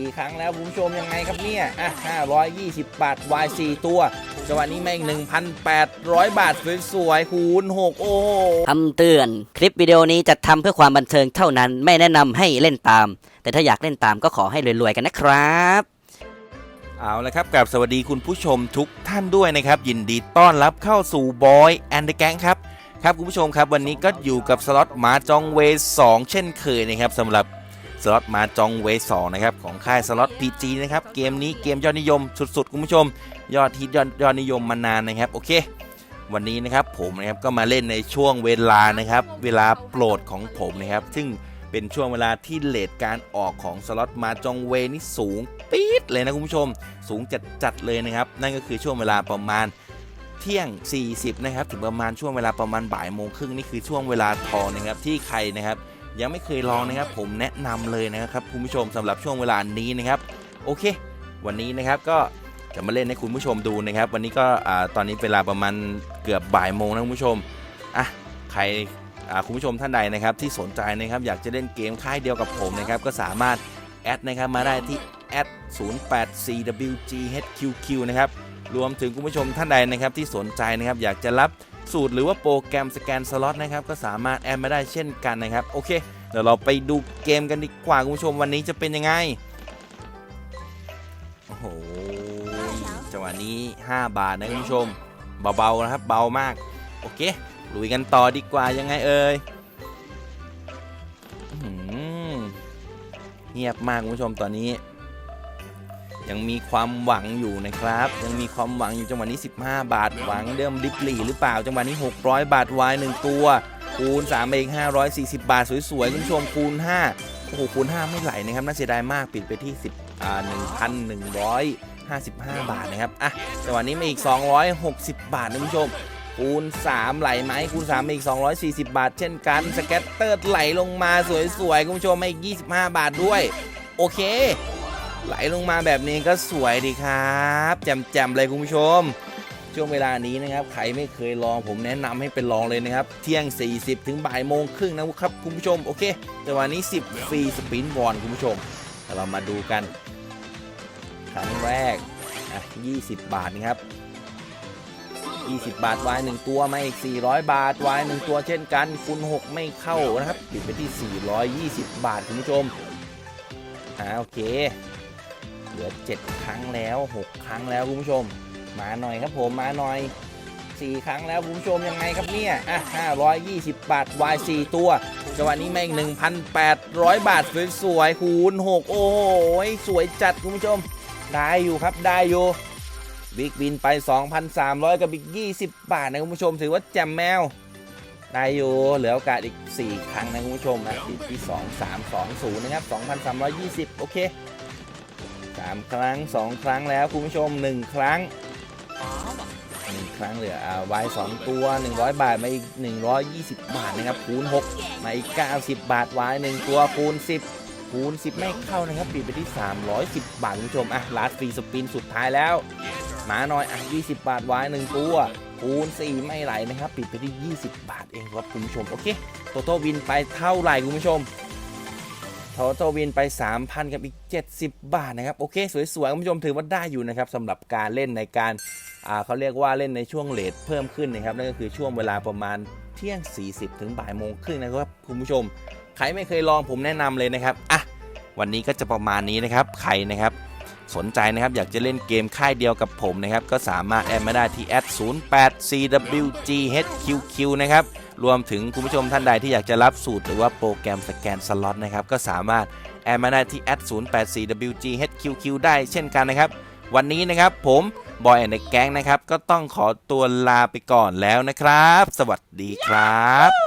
สี่ครั้งแล้วคุณผู้ชมยังไงครับเนี่ยอะ520 บาทวาย4ตัวจังหวะนี้แม่ง1,800 บาท สวยๆคูณ 6 โอ้โหคำเตือน คลิปวิดีโอนี้จะทำเพื่อความบันเทิงเท่านั้น ไม่แนะนำให้เล่นตาม แต่ถ้าอยากเล่นตามก็ขอให้รวยๆกันนะครับ เอาละครับกับสวัสดีคุณผู้ชมทุกท่านด้วยนะครับ ยินดีต้อนรับเข้าสู่บอยแอนด์แกงครับ ครับคุณผู้ชมครับวันนี้ก็อยู่กับสล็อตมาจองเวสองเช่นเคยนะครับสำหรับ สล็อตมาจองเวสองนะครับของค่ายสล็อตพีจีนะครับเกมนี้เกมยอดนิยมสุดๆคุณผู้ชม ยอดฮิตยอดยอดนิยมมานานนะครับโอเค วันนี้นะครับผมนะครับก็มาเล่นในช่วงเวลานะครับเวลาโปรดของผมนะครับซึ่งเป็นช่วงเวลาที่เลทการออกของสล็อตมาจองเวนี่สูงปี๊ดเลยนะคุณผู้ชม สูงจัดๆเลยนะครับ นั่นก็คือช่วงเวลาประมาณเที่ยง 40 นะครับ ถึงประมาณช่วงเวลาประมาณบ่ายโมงครึ่งนี่คือช่วงเวลาทองนะครับที่ใครนะครับ ยังไม่เคยลองนะครับ ผมแนะนำเลยนะครับคุณผู้ชมสำหรับช่วงเวลานี้นะครับ โอเค วันนี้นะครับก็จะมาเล่นให้คุณผู้ชมดูนะครับ วันนี้ก็ตอนนี้เวลาประมาณเกือบบ่ายโมงนะคุณผู้ชมอะใครคุณผู้ชมท่านใดนะครับที่สนใจนะครับอยากจะเล่นเกมค่ายเดียวกับผมนะครับก็สามารถแอดนะครับมาได้ที่แอด 08cwghqq นะครับ รวมถึงคุณผู้ชมท่านใดนะครับที่สนใจนะครับอยากจะรับ สูตรหรือว่าโปรแกรมสแกนสล็อตนะครับก็สามารถแอดมาได้เช่นกันนะครับโอเคเดี๋ยวเราไปดูเกมกันดีกว่าคุณผู้ชมวันนี้จะเป็นยังไงโอ้โหจังหวะนี้ 5 บาทนะคุณผู้ชมเบาๆนะครับเบามากโอเคลุยกันต่อดีกว่ายังไงเอ่ยเงียบมากคุณผู้ชมตอนนี้ ยังมีความหวังอยู่นะครับ ยังมีความหวังอยู่จังหวะนี้ 15 บาทหวังเดิมดิปลีหรือเปล่า จังหวะนี้ 600 บาทวาย1ตัว คูณ3เอง540 บาทสวยๆคุณผู้ชมคูณ 5 โอ้โหคูณ 5 ไม่ไหลนะครับน่าเสียดายมากปิดไปที่ 10อ่า1,155 บาทนะครับอะจังหวะนี้มาอีก 260 บาทนะคุณผู้ชมคูณ 3 ไหลไหมคูณ3มาอีก 240 บาท เช่นกัน สแกตเตอร์ไหลลงมาสวยๆ คุณผู้ชมมาอีก 25 บาทด้วย โอเค ไหลลงมาแบบนี้ก็สวยดีครับแจ่มๆเลยคุณผู้ชม ช่วงเวลานี้นะครับใครไม่เคยลองผมแนะนำให้เป็นลองเลยนะครับ เที่ยง 40 ถึงบ่ายโมงครึ่งนะครับคุณผู้ชม โอเค แต่วันนี้ 10 ฟรีสปินบอลคุณผู้ชมเดี๋ยวเรามาดูกัน ครั้งแรกอะ20 บาทนะครับ20 บาทวาย1ตัวมาอีก 400 บาทวาย1ตัวเช่นกันคูณ6 ไม่เข้านะครับปิดไปที่ 420 บาทคุณผู้ชมอ่าโอเค เหลือ 7 ครั้งแล้ว 6 ครั้งแล้วคุณผู้ชม มาหน่อยครับผมมาหน่อย 4 ครั้งแล้วคุณผู้ชมยังไงครับเนี่ยอะ520 บาทวาย4ตัวจังหวะนี้แม่ง1,800 บาทสวยๆคูณ6 โอ้โหสวยจัดคุณผู้ชม ได้อยู่ครับได้อยู่บิ๊กบินไป 2,300 กับอีก20 บาทนะคุณผู้ชม ถือว่าแจ่มแมว ได้อยู่ เหลือโอกาสอีก 4 ครั้งนะคุณผู้ชมอะที่ที่ 2 3 2 0 นะครับ 2,320 โอเค 3 ครั้ง 2 ครั้งแล้วคุณผู้ชม 1 ครั้ง 1 ครั้งเหลืออ่าวาย2ตัว 100 บาทมาอีก 120 บาทนะครับคูณ6มาอีก 90 บาทวาย1ตัวคูณ10คูณ10 ไม่เข้านะครับปิดไปที่ 310 บาทคุณผู้ชมอะลาสฟรีสปินสุดท้ายแล้วมาหน่อยอะ20 บาทวาย1ตัวคูณ4ไม่ไหลนะครับ ปิดไปที่ 20 บาทเองครับคุณผู้ชม โอเคโตโต้วินไปเท่าไหร่คุณผู้ชม โทโตวินไป 3,000 กับอีก 70 บาทนะครับ โอเค สวยๆคุณผู้ชมถือว่าได้อยู่นะครับสำหรับการเล่นในการเขาเรียกว่าเล่นในช่วงเลทเพิ่มขึ้นนะครับนั่นก็คือช่วงเวลาประมาณเที่ยง 40 ถึงบ่ายโมงครึ่งนะครับคุณผู้ชม ใครไม่เคยลองผมแนะนำเลยนะครับอะวันนี้ก็จะประมาณนี้นะครับใครนะครับสนใจนะครับอยากจะเล่นเกมค่ายเดียวกับผมนะครับก็สามารถแอดมาได้ที่ 08cwghqq นะครับ รวมถึงคุณผู้ชมท่านใดที่อยากจะรับสูตรหรือว่าโปรแกรมสแกนสล็อตนะครับก็สามารถแอดมาได้ที่ @084wghqq ได้เช่นกันนะครับ วันนี้นะครับผมบอยแอนด์แก๊งนะครับ ก็ต้องขอตัวลาไปก่อนแล้วนะครับ สวัสดีครับ